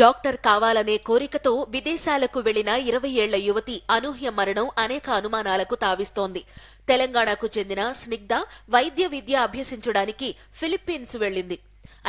Doctor కావాలనే కోరికతో విదేశాలకు వెళ్ళిన ఇరవై ఏళ్ళ యువతి అనూహ్య మరణం అనేక అనుమానాలకు తావిస్తోంది. తెలంగాణకు చెందిన స్నిగ్ధ వైద్య విద్య అభ్యసించడానికి ఫిలిప్పీన్స్ వెళ్ళింది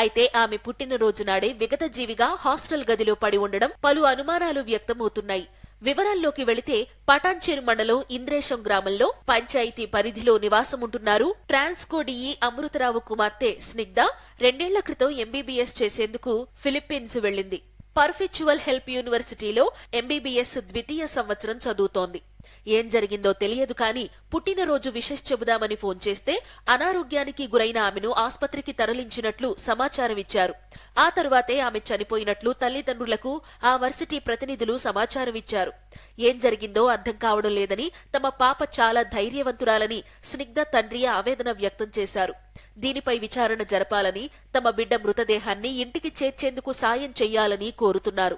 అయితే ఆమె పుట్టినరోజు నాడే విగత జీవిగా హాస్టల్ గదిలో పడి ఉండడం పలు అనుమానాలు వ్యక్తమవుతున్నాయి. వివరాల్లోకి వెళితే పటాన్చేరు మండలం ఇంద్రేశం గ్రామంలో పంచాయతీ పరిధిలో నివాసముంటున్నారు ట్రాన్స్కో డిఈ అమృతరావు కుమార్తె స్నిగ్ధ. రెండేళ్ళ క్రితం ఎంబీబీఎస్ చేసేందుకు ఫిలిప్పీన్స్ వెళ్ళింది పర్ఫెచువల్ హెల్ప్ యూనివర్సిటీలో ఎంబీబీఎస్ ద్వితీయ సంవత్సరం చదువుతోంది. ఏం జరిగిందో తెలియదు కానీ పుట్టినరోజు విషెస్ చెబుదామని ఫోన్ చేస్తే అనారోగ్యానికి గురైన ఆమెను ఆస్పత్రికి తరలించినట్లు సమాచారం ఇచ్చారు. ఆ తర్వాతే ఆమె చనిపోయినట్లు తల్లిదండ్రులకు ఆ వర్సిటీ ప్రతినిధులు సమాచారం ఇచ్చారు. ఏం జరిగిందో అర్థం కావడం లేదని తమ పాప చాలా ధైర్యవంతురాలని స్నిగ్ధ తండ్రి ఆవేదన వ్యక్తం చేశారు. దీనిపై విచారణ జరపాలని తమ బిడ్డ మృతదేహాన్ని ఇంటికి చేర్చేందుకు సాయం చెయ్యాలని కోరుతున్నారు.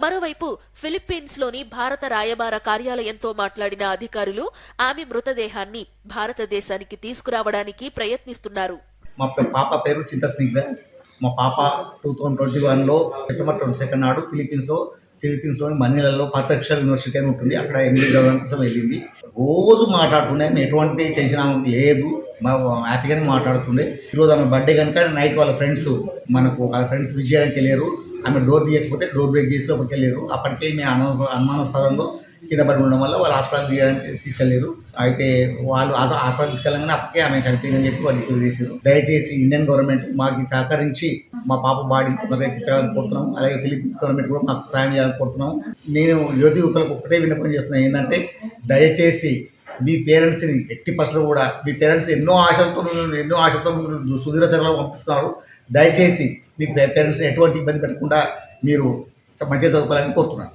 మరోవైపు ఫిలిప్పీన్స్లోని భారత రాయబార కార్యాలయంతో మాట్లాడిన అధికారులు ఆమె మృతదేహాన్ని భారతదేశానికి తీసుకురావడానికి ప్రయత్నిస్తున్నారు. మా పాప పేరు చింత స్నిగ్ధ. మా పాప టూ థౌజండ్ ట్వంటీ వన్లో సెప్టెంబర్ ట్వంటీ సెకండ్ నాడు ఫిలిప్పీన్స్లో ఫిలిపీన్స్లోని మనీలలో పర్ఫెక్షన్ యూనివర్సిటీ అని ఉంటుంది. అక్కడ ఎంబీఏ చదవడం కోసం వెళ్ళింది. రోజు మాట్లాడుతుండే ఆమె ఎటువంటి టెన్షన్ ఆమెకు లేదు. మా హ్యాపీగానే మాట్లాడుతుండే. ఈరోజు ఆమె బర్త్డే కనుక నైట్ వాళ్ళ ఫ్రెండ్స్ మనకు వాళ్ళ ఫ్రెండ్స్ విజ్ వెళ్ళారు. ఆమె డోర్ తీయకపోతే డోర్ బ్రేక్ చేసి లోపలికి వెళ్ళారు అప్పటికే మేము అను అనుమానాస్పదంలో కింద పడి ఉండడం వల్ల వాళ్ళు హాస్పిటల్ తీయడానికి తీసుకెళ్ళారు అయితే వాళ్ళు హాస్పిటల్ తీసుకెళ్ళగానే అప్పటికే ఆమె చనిపోయిందని చెప్పి వాళ్ళు డిక్లేర్ చేశారు. దయచేసి ఇండియన్ గవర్నమెంట్ మాకు సహకరించి మా పాప బాడీని తొందరగా ఎక్కించాలని కోరుతున్నాం అలాగే ఫిలిప్పీన్స్ గవర్నమెంట్ కూడా మాకు సాయం చేయాలని కోరుతున్నాం నేను యువతి యువకులకు ఒకటే విన్నపం చేస్తున్నాను ఏంటంటే దయచేసి మీ పేరెంట్స్ని ఎట్టి పసలు కూడా మీ పేరెంట్స్ ఎన్నో ఆశలతో ఎన్నో ఆశలతో మిమ్మల్ని సుదీర్ఘ పంపిస్తున్నారు. దయచేసి మీ పేరెంట్స్ని ఎటువంటి ఇబ్బంది పెట్టకుండా మీరు మంచిగా చదువుకోవాలని కోరుతున్నాను.